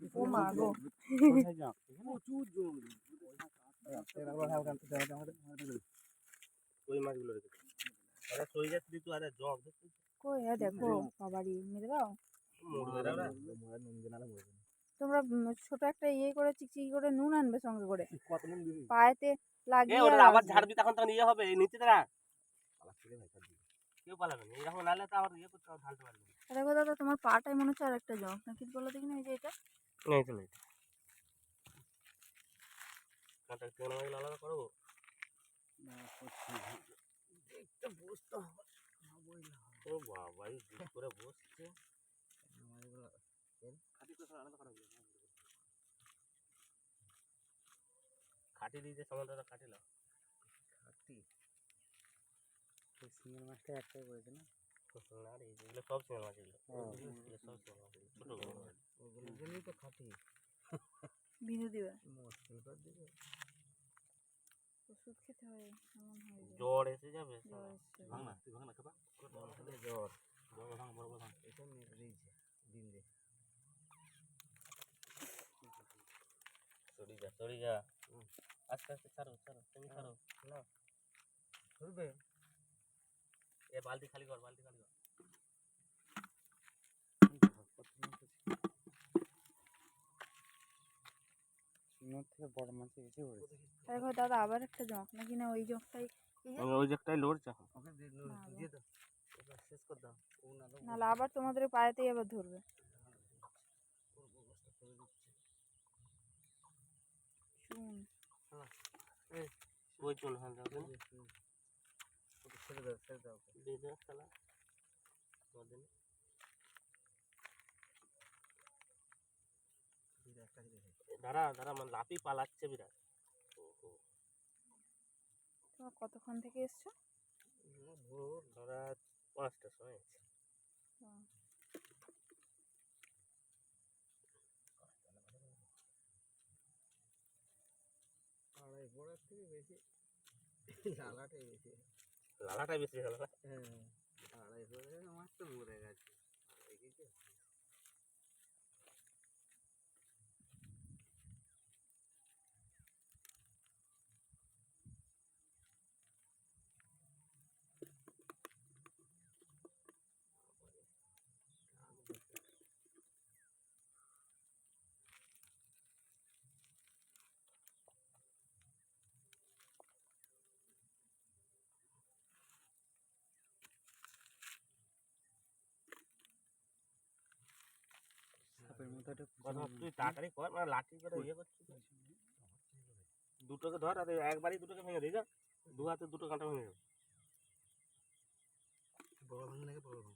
ও মা গো প্রচুর জল ওই মাছগুলো রেখেছি আরে সই যাচ্ছে দিতু আরে জগ কই হ্যাঁ দেখো বাবারি মেরে দাও। মরবে না ওরা। তোমরা ছোট একটা ইয়ে করে চিকচিকি করে নুন আনবে সঙ্গে করে। কত নুন দিবি পায়েতে লাগিয়ে ওটা আবার। ঝাড়বি তখন তখন ইয়ে হবে নিচে দাঁড়া কেউ পালাবে না এরকম নাহলে তো আবার ইয়ে করতে ঢালতে পারবে আর দেখো দাদা তোমার পাটাই মনে হচ্ছে আর একটা জগ। নাকি বলো দেখি না এই যে এটা? এই তো কাঁটা কেন মাছগুলো আলাদা করব? বুঝতে হবে ও বাবা এই দিক করে বসছে। খাটি দিয়েছে সমুদ্রটা কাটিল খাটি সিঙ্গেল মাছটা একটাই করেছে না? না রে এগুলো সব সিঙ্গেল মাছ এগুলো হ্যাঁ। সব সিঙ্গেল মাছ ছোট। ওগুলোই তো খাটি। বিঁধে দিবে। ওষুধ খেতে হয় এমন হয়ে জ্বর এসে যাবে ভাঙ না তুই ভাঙ না খাবা জ্বর? জ্বর ভাঙ বড় ভাঙ। এটা মেরে দিন দে সরি যা সরি যা আস্তে আস্তে ছাড়ো ছাড়ো তুমি ছাড়ো। না। ধরবে এ বালতি খালি কর বালতি খালি কর সিঙ্গেল থেকে বড় মাছ বেশি পড়েছে আর দেখো দাদা আবার একটা জগ নাকি না ওই জগটাই এই যে ওই জায়গাটাই লড়ছে এখন ওকে দিয়ে না, না। দিয়ে দাও ওটা শেষ কর দাও ও না দাও নাহলে আবার তোমাদের ওই পায়েতেই আবার ধরবে চুন ওই চল হ্যাঁ যাও তুমি ওকে ছেড়ে দাও ছেড়ে দাও দিয়ে। দাঁড়া দাঁড়া মানে লাপি পালাচ্ছে বিরাট। তোমরা কতক্ষণ থেকে এসছো? ভোর ধরা পাঁচটার সময় আছে আড়াই বড়ার থেকে বেশি লালাটাই বেশি। লালাটাই বেশি না হ্যাঁ আড়াই বড়ে মাছ তো মরে গেছে আড়াই কেজি সাপের মতো একটা কথা তুই তাড়াতাড়ি কর মানে লাঠি করে ইয়ে করছিস দুটোকে ধর আর একবারই দুটোকে ভেঙে দিই যা। দু হাতে দুটো কাঁটা ভেঙে যাবে বড় ভাঙ নাকি বড় ভাঙ?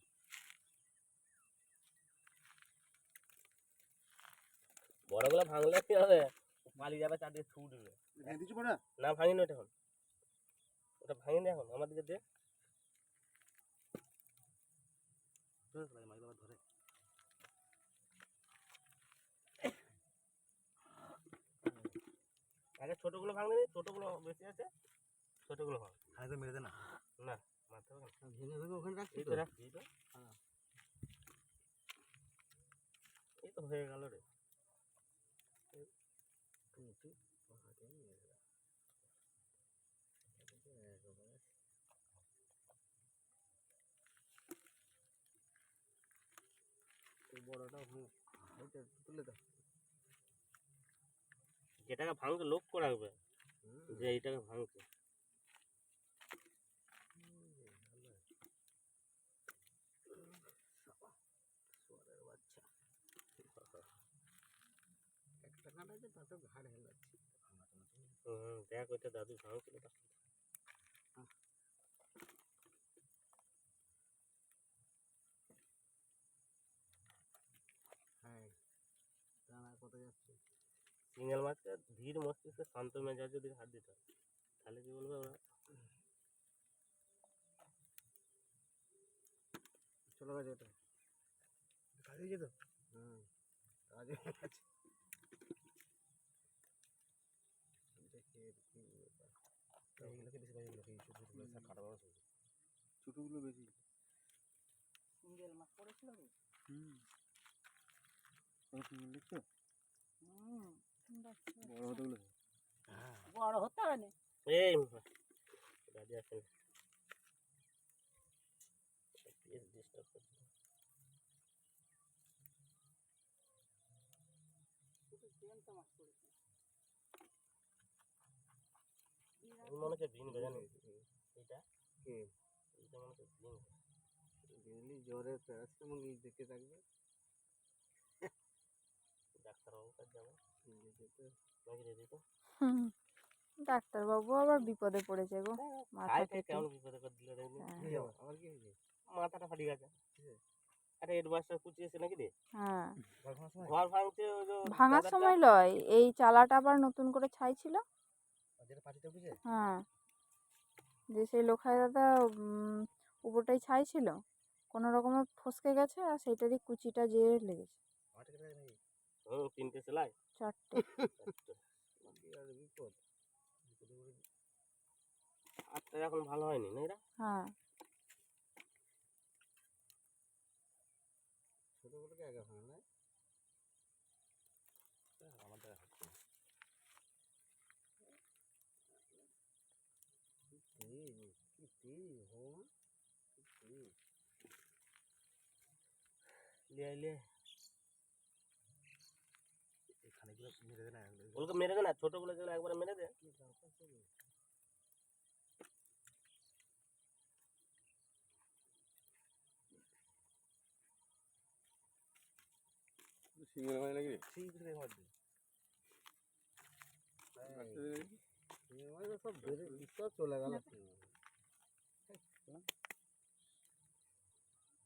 বড়গুলো ভাঙলে কি হবে? পালিয়ে যাবে চারদিকে ছুট উঠবে ভেঙে দিচ্ছি বড়া? না ভাঙিনি ওটা এখন। ওটা ভাঙিনি এখন আমার দিকে দে মাছগুলো ধরে আগে ছোটগুলো ভাঙনি ছোটগুলো বেশি আছে ছোটগুলো ভাঙ খালি তো মেরে দে না। না না। ভেঙে ভেঙে ওখানে রাখছি তো? রাখছি হ্যাঁ। এই তো হয়ে গেল রে। কিন্তু পাহাড়ে মেরে দাও বড়টা তুলে দাও যেটাকে ভাঙতে লক্ষ্য রাখবে যে এইটাকে হুম, দেখ ওইটা দাদু ভাঙছিল হ্যাঁ দানা কত যাচ্ছে? সিঙ্গেল মাছকে ধীর মস্তিষ্কে শান্ত মেজাজে দিকে হাত দিতে হবে তাহলে কি বলবে ওরা? চলে গেছে ওটা। কাজে যেত হুম কাজে গেছে। এইগুলোকে বেশি ভাই এগুলোকে এই ছোটোগুলো কাটা বড় ছোটো ছোটোগুলো বেশি। সিঙ্গেল মাছ পড়েছিল হুম। সিঙ্গেল দেখছ? বড় হতে বলে বড় হতে হবে না। এই আসেন ডিস্টার্ব করছে এই মনে হচ্ছে ভিন বেজানো এটা কে এটা মনে হচ্ছে ভিন বুঝলি জ্বরে প্যারাসিটামল থাকবে। ডাক্তারবাবু আবার বিপদে পড়েছে গো কেমন বিপদে করে দিল হ্যাঁ। কি হলো? আবার কি হয়েছে? মাথাটা ফাটি গেছে। আরে এডভান্সটা কুচিয়েছে নাকি রে? হ্যাঁ। ঘর ভাঙার সময়? ভাঙার লয় এই চালাটা আবার নতুন করে ছাইছিল। পাটিতে উঠেছে? হ্যাঁ। যে সেই লোখাই দাদা উম, উপরটাই ছাইছিল কোনো রকমে ফসকে গেছে আর সেইটারই কুচিটা যেয়ে লেগেছে। হুম তিনটে সেলাই? চারটে। চারটে। আর বিপদ। আটটা এখন ভালো হয়নি না এরা হ্যাঁ। ছোটগুলোকে ভাঙা না আমার হচ্ছে কি তেজ কি কি তেজ লিয়ে আইলে এখানে গুলো মেরে দে না ওগুলোকে মেরে দে না ছোটগুলো যেগুলো একবারে মেরে দে? সিঙ্গেল হয় নাকি? বেড়ে সব চলে গেল